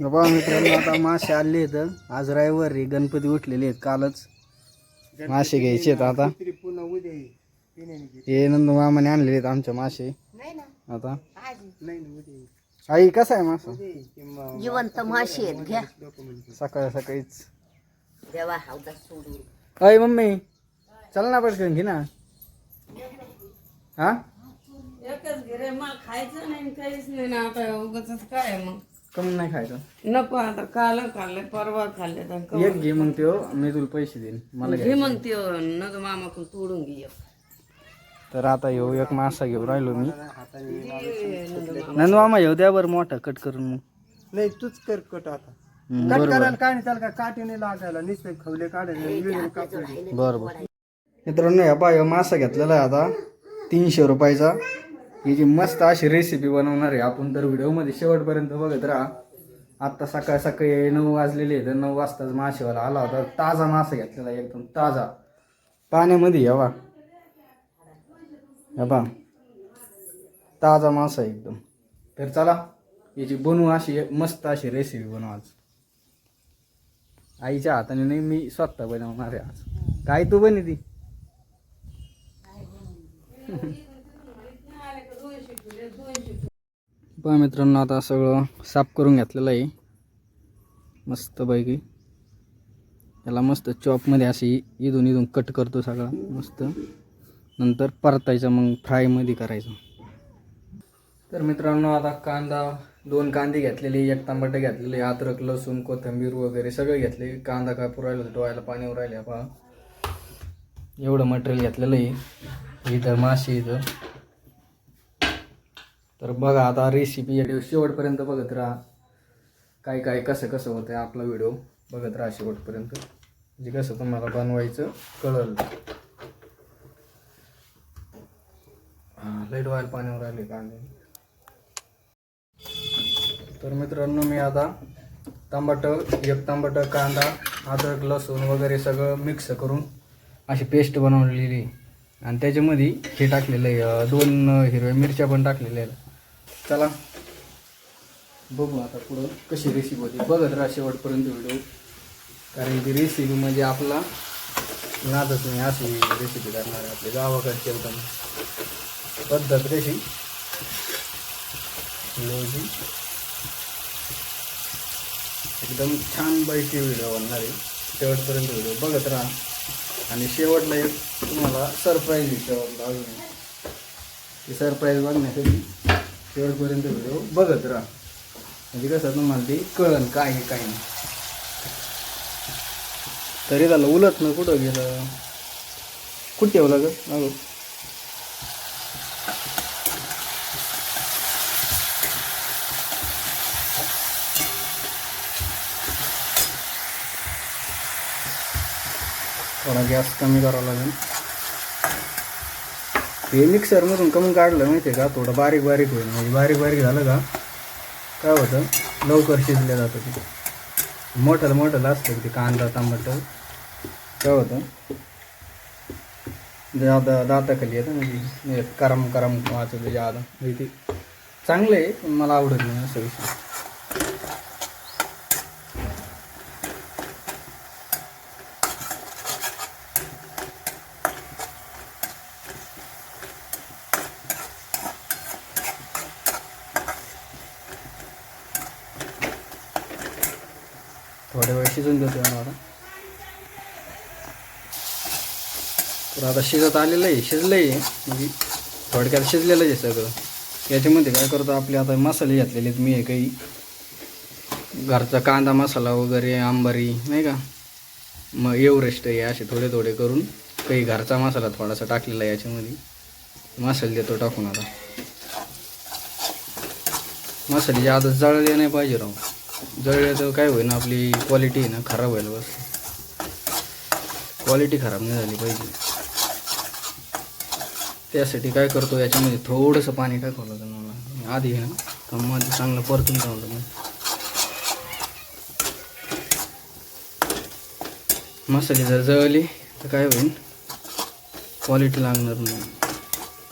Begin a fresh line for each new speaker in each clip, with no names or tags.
बाबा मित्रांनो आता मासे आले आहेत. आज रविवारी गणपती उठलेले आहेत. कालच मासे घ्यायचे आहेत आता.
पुन्हा उद्या ये. पिण्याने घे.
हे नंदू मामाने आणलेले आहेत आमचे मासे.
नाही ना.
आता.
आज
नाही ना उद्या ये.
आई कसा आहे मासा?
जिवंत माशी आहेत. घ्या.
सकाळी सकाळीच.
देवा
अय मम्मी. चल ना पटकन घे ना. हा?
खायचं नाही काहीच नाही ना आता उगाच काय मग?
कमी नाही खायचं.
नको आता काल खाल्ले परवा खाल्ले
एक घे मग त्यो मी तुला पैसे देईन. मला
घे. मग ते नग मामाकडून तोडून घे एक.
तर आता येऊ एक मासा घेऊ राहिलो मी.
मामा.
नंदू मामा येऊ द्या बरं मोठा कट करून मग.
नाही तूच कर कट आता.
हम्म,
कट
बरोबर.
करायला काय नाही त्याला काय काठीने लागायला नुसते खवले काढायचे वेगळे कापायचे.
बरं बरं मित्रांनो या पाय मासा घेतलेला आहे आता तीनशे रुपयाचा. याची मस्त अशी रेसिपी बनवणार आहे आपण तर व्हिडिओमध्ये शेवटपर्यंत बघत राहा. आत्ता सकाळ सकाळी नऊ वाजलेले तर नऊ वाजताच मासेवाला आला होता. ताजा मासा घेतलेला एकदम ताजा. पाण्यामध्ये यावा या ताजा मासा एकदम. तर चला याची बनवू अशी मस्त अशी रेसिपी बनवू आज. आईच्या हाताने नाही मी स्वतः बनवणार आहे आज. काय तू बनी ती? पहा मित्रांनो आता सगळं साफ करून घेतलेलं आहे. मस्तपैकी याला मस्त चॉपमध्ये अशी इथून इथून कट करतो सगळा. मस्त. नंतर परतायचं मग फ्रायमध्ये करायचं. तर मित्रांनो आता कांदा दोन कांदे घेतलेले एक टमाटे घेतलेले अद्रक लसूण कोथिंबीर वगैरे सगळे घेतले. कांदा काय पुरायला डोळ्याला पाण्यावर राहिले पहा. एवढं मटेरियल घेतलेलं आहे. इथं मासे इथं. तर बघा आता रेसिपी या शेवटपर्यंत बघत राहा. काय काय कसं कसं होतं आपला व्हिडिओ बघत राहा शेवटपर्यंत. म्हणजे कसं तुम्हाला बनवायचं कळलं. हां लाइट व्हायला पाण्यावर आले कांदे तर मित्रांनो मी आता तांबट एक टमाटं कांदा अद्रक लसूण वगैरे सगळं मिक्स करून अशी पेस्ट बनवलेली. आणि त्याच्यामध्ये हे टाकलेलं आहे दोन हिरव्या मिरच्या पण टाकलेल्या आहेत. चला. बघू आता पुढं कशी रेसिपी होती. बघत राहा शेवटपर्यंत व्हिडिओ कारण ती रेसिपी म्हणजे आपला नादच नाही अशी रेसिपी करणार आहे आपली गावाकडची एकदम पद्धत कशी. लोजी एकदम छान बैठी व्हिडिओ बनणार आहे. शेवटपर्यंत व्हिडिओ बघत राहा. आणि शेवटला एक तुम्हाला सरप्राईज आहे अजून. ती सरप्राईज बघण्यासाठी शेवटपर्यंत व्हिडिओ बघत राहा. म्हणजे कसं तुम्हाला ते कळन काय आहे काय नाही. तरी झालं उलट ना कुठं गेलं? कुठं ठेवलं ग? अगं. थोडा गॅस कमी करावा लागेल. हे मिक्सरमधून कमी काढलं माहिती आहे का? थोडं बारीक बारीक होईल. म्हणजे बारीक बारीक झालं का? काय होतं? लवकर शिजलं जातं ते. मोठं मोठं असतं ते कांदा टमाटर. काय होतं? दादा दाताखाली येतं म्हणजे करम करम वाचत जादा. म्हणजे ते चांगलं आहे पण मला आवडत नाही असं विषय. थोड्या वेळ शिजून देतो मला तर आता शिजत आलेलं आहे शिजलं आहे म्हणजे थोडक्यात शिजलेलं आहे सगळं. याच्यामध्ये काय करतो आपले आता मसाले घातलेले आहेत. मी हे काही घरचा कांदा मसाला वगैरे आंबारी नाही का? मग एवरेस्ट आहे असे थोडे थोडे करून काही घरचा मसाला थोडासा टाकलेला आहे याच्यामध्ये. मसाले देतो टाकून आता. मसाले आता जळले नाही पाहिजे राहू जळले तर काय होईल आपली क्वालिटी आहे ना खराब व्हायला बस. क्वालिटी खराब नाही झाली पाहिजे. त्यासाठी काय करतो याच्यामध्ये थोडंसं पाणी टाकवलं होतं मला. आधी आहे ना मग चांगलं परतून घ्यावं मग मसाले जर जळली तर काय होईल? क्वालिटी लागणार नाही.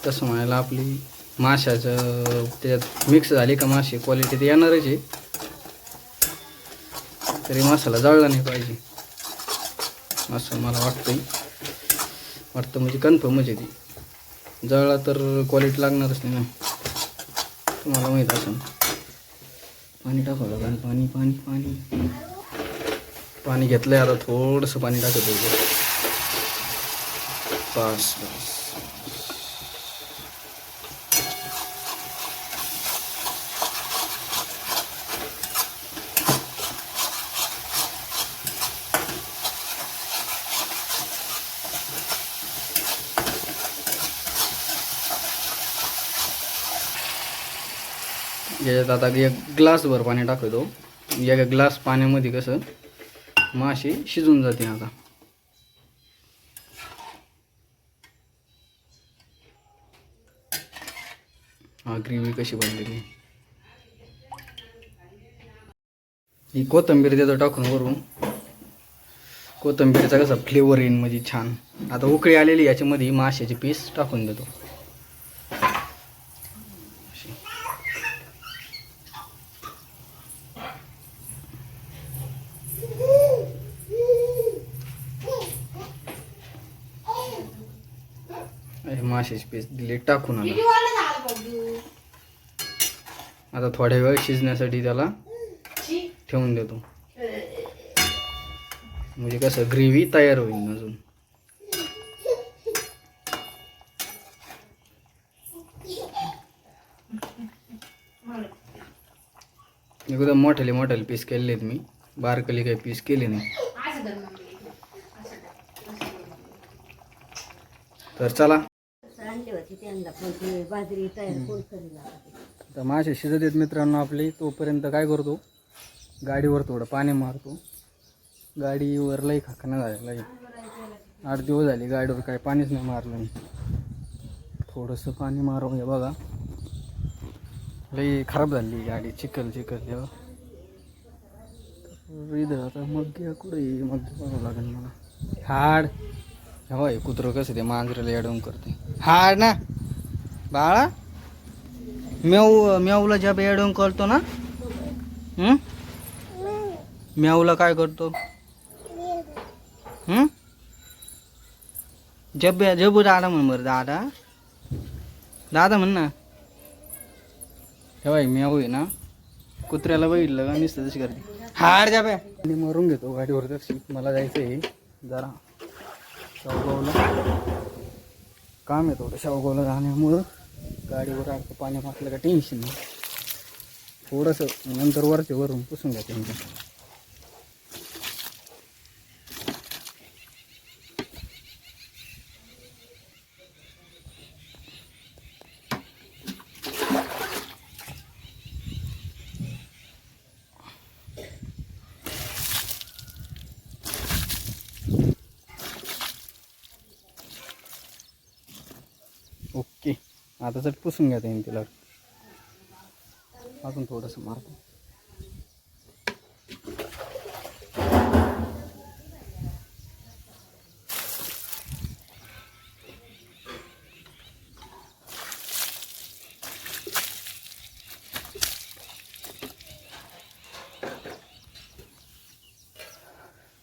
तसं म्हणायला आपली माशाचं त्याच्यात मिक्स झाली का मासे क्वालिटी ते येणारच आहे. तरी मसाला जाळला नाही पाहिजे. असं मला वाटतंय. वाटतं म्हणजे कन्फर्मच आहे म्हणजे ती. जळला तर क्वालिटी लागणारच नाही ना. तुम्हाला माहीत असेल. पाणी टाकावं लागेल. पाणी पाणी पाणी. पाणी घेतलंय आता थोडंसं पाणी टाकत होतं. बस बस. याच्यात आता एक ग्लासभर पाणी टाकतो. एका ग्लास पाण्यामध्ये कसं मासे शिजून जाते आता. हा ग्रेव्ही कशी बनलेली? ही कोथिंबीर त्याचं टाकून वरून. कोथंबीरचा कसा फ्लेवर येईन म्हणजे छान. आता उकळी आलेली याच्यामध्ये माशाचे पीस टाकून देतो हे माशाचे पीस दिले टाकून आता आता थोड्या वेळ शिजण्यासाठी त्याला ठेवून देतो. म्हणजे कसं ग्रेव्ही तयार होईल अजून. एकदम मोठ्याले मोठ्याले पीस केलेले आहेत मी. बारकली काही पीस केले नाही. तर चला
त्यांना पण ते बाजरी तयार कोण करेल आता ते?
तर मासे शिजत आहेत मित्रांनो आपले. तोपर्यंत काय करतो? गाडीवर थोडं पाणी मारतो. गाडीवर लई खाकणं झालं लई. आठ दिवस झाले गाडीवर काय पाणीच नाही मारलं मी. थोडंसं पाणी मारव हे बघा. लई खराब झाली गाडी चिखल चिखल हे इथं आता मग कुठे मग बघावं लागेल मला. हाड. हवाय कुत्रं कसं ते मांजरेला अडवून करते. हार ना? बाळा? म्याऊ म्याऊला ज्या अडवून करतो ना? हं? म्याऊला काय करतो? हं? जब जबू दादा म्हण बरं दादा. दादा म्हण ना. ठेवाय म्याऊ आहे ना? कुत्र्याला बघितलं का? नुसतं तशी करते. हार जाब्या मी मरून घेतो गाडीवर तशी मला जायचं आहे जरा. शावगावला काम आहे थोडं शावगावला राहण्यामुळं. गाडीवर अर्थ पाणी मासलं का टेन्शन नाही. थोडंसं नंतर वरचे वरून पुसून घ्या त्यांच्या ओके आता चट पुसून घ्या त्यांनी तिला. अजून थोडंसं मारतो.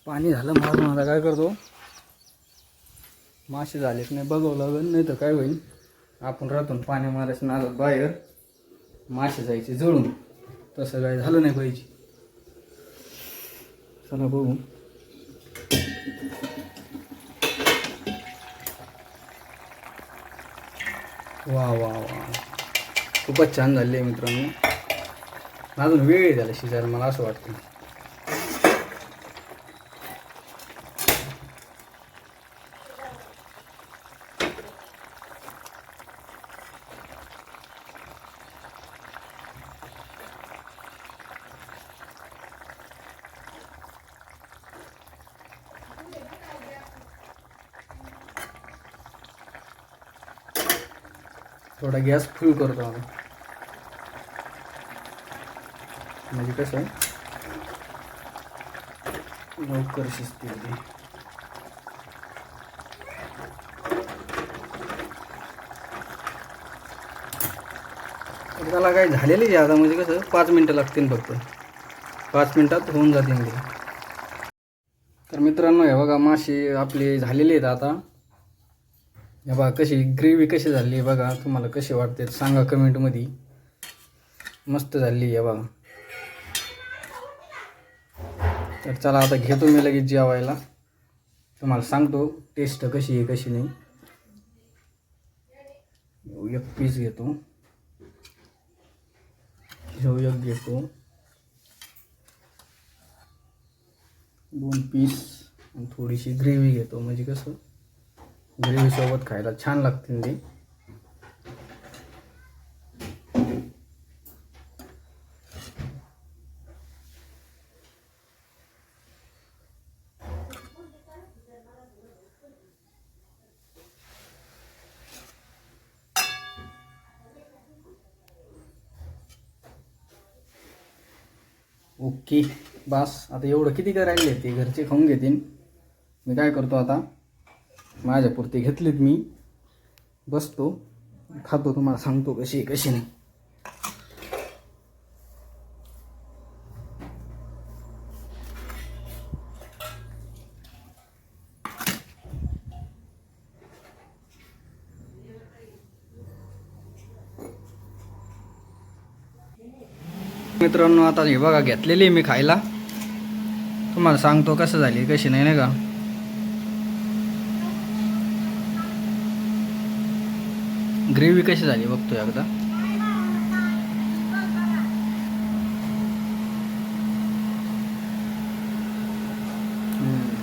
पाणी झालं मारून आता काय करतो? मासे झालेत नाही बघावं लागेल नाही तर काय होईल? आपण राहतो पाणी मारायचं नादात बाहेर मासे जायचे जळून. तसं काय झालं नाही पाहिजे. चला बघू. वा वा वा. खूपच छान झाले मित्रांनो. अजून वेळ झाला त्याला शिजायला मला असं वाटतं. थोडा गॅस फुल करतो आम्ही. म्हणजे कसं? लवकर शिजते ते. त्याला काय झालेली आहे आता म्हणजे कसं? पाच मिनटं लागतील फक्त. पाच मिनटात होऊन जातील ते. तर मित्रांनो हे बघा मासे आपले झालेले आहेत आता. हे बघा कशी ग्रेव्ही कशी झाली आहे बघा तुम्हाला कशी वाटते सांगा कमेंटमध्ये मस्त झाली आहे बघा. तर चला आता घेतो मी लगेच जेवायला. तुम्हाला सांगतो टेस्ट कशी आहे कशी नाही. एक पीस घेतो. घेऊ एक घेतो. दोन पीस आणि थोडीशी ग्रेव्ही घेतो. म्हणजे कसं? ग्रेव्ही सोबत खायला छान लागतील ते. ओके बस. आता एवढं किती करायला ते घरचे खाऊन घेतील. मी काय करतो आता? माझ्यापुरते घेतलेत मी. बसतो. खातो तुम्हाला सांगतो कशी आहे कशी नाही. मित्रांनो आता हे बघा घेतलेली मी खायला. तुम्हाला सांगतो कसं झाली कशी नाही नाही का? ग्रेव्ही कशी झाली? बघतो एकदा. हम्म.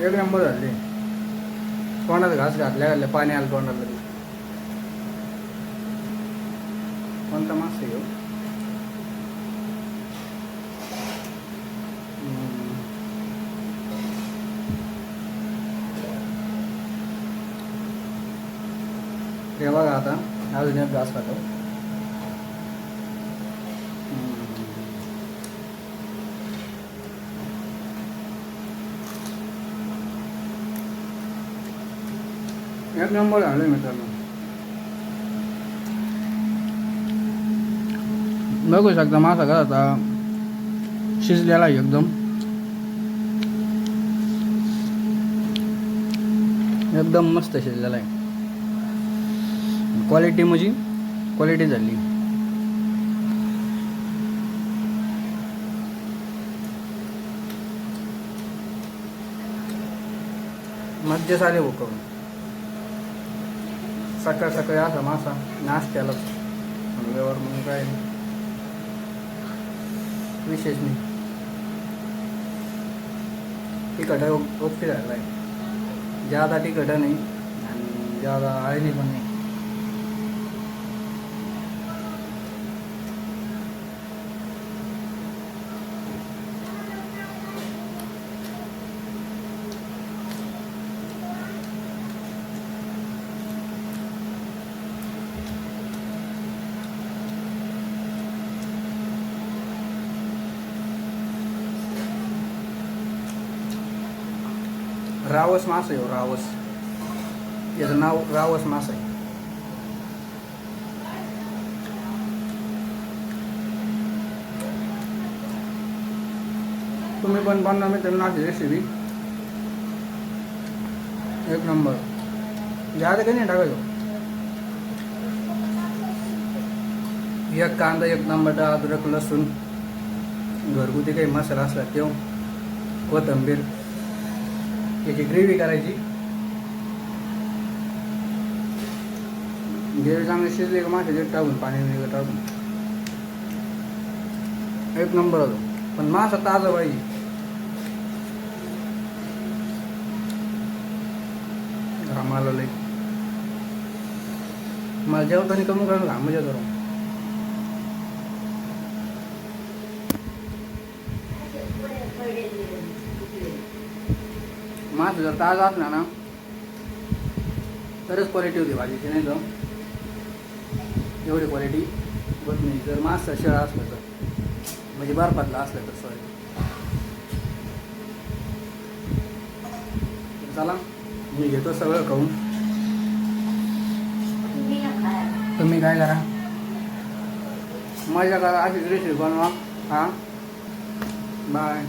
एक नंबर झाले. तोंडात घास घातल्या घातल्या पाणी आलं तोंडात कोणता मास आहे ह्यो? हम्म. हे बघा हा अजून एक घास खातो एक नंबर झालं मित्रांनो. बघू शकता मासा का आता शिजलेला एकदम. एकदम मस्त शिजलेला आहे. क्वालिटी म्हणजे क्वालिटी झाली. मध्य आले हो भूक सकाळ सकाळी असा मासा नाश्त्याला व्यवहार मग काय? विशेष नाही. तिखट ओके झाला आहे ज्यादा तिखट नाही आणि जादा आळणी पण नाही. रावस मास आहे हो, रावस याचं नाव रावस मास आहे तुम्ही पण बनवा मी त्यांना रेसिपी एक नंबर जादा काही नाही टाकायचो? एक कांदा एक नंबर अद्रक लसूण. घरगुती काही मसाला असला तेव्हा कोथंबीर. त्याची ग्रेव्ही करायची. ग्रेव्ही चांगली शिजली का मासे टाकून पाणी वगैरे टाकून. एक नंबर होतो पण मासा ताजा पाहिजे. घामाला लई मला जेवताना कमी करून घाम येतो मास जर ताजा असला ना तरच क्वालिटी होती भाजीची नाही तर एवढी क्वालिटी होत नाही. जर मासा शिळा असला तर म्हणजे बर्फातला असला तर सॉरी चला मी घेतो सगळं खाऊन. तुम्ही काय करा? मजा करा अशीच रेसिपी बनवा. हां? बाय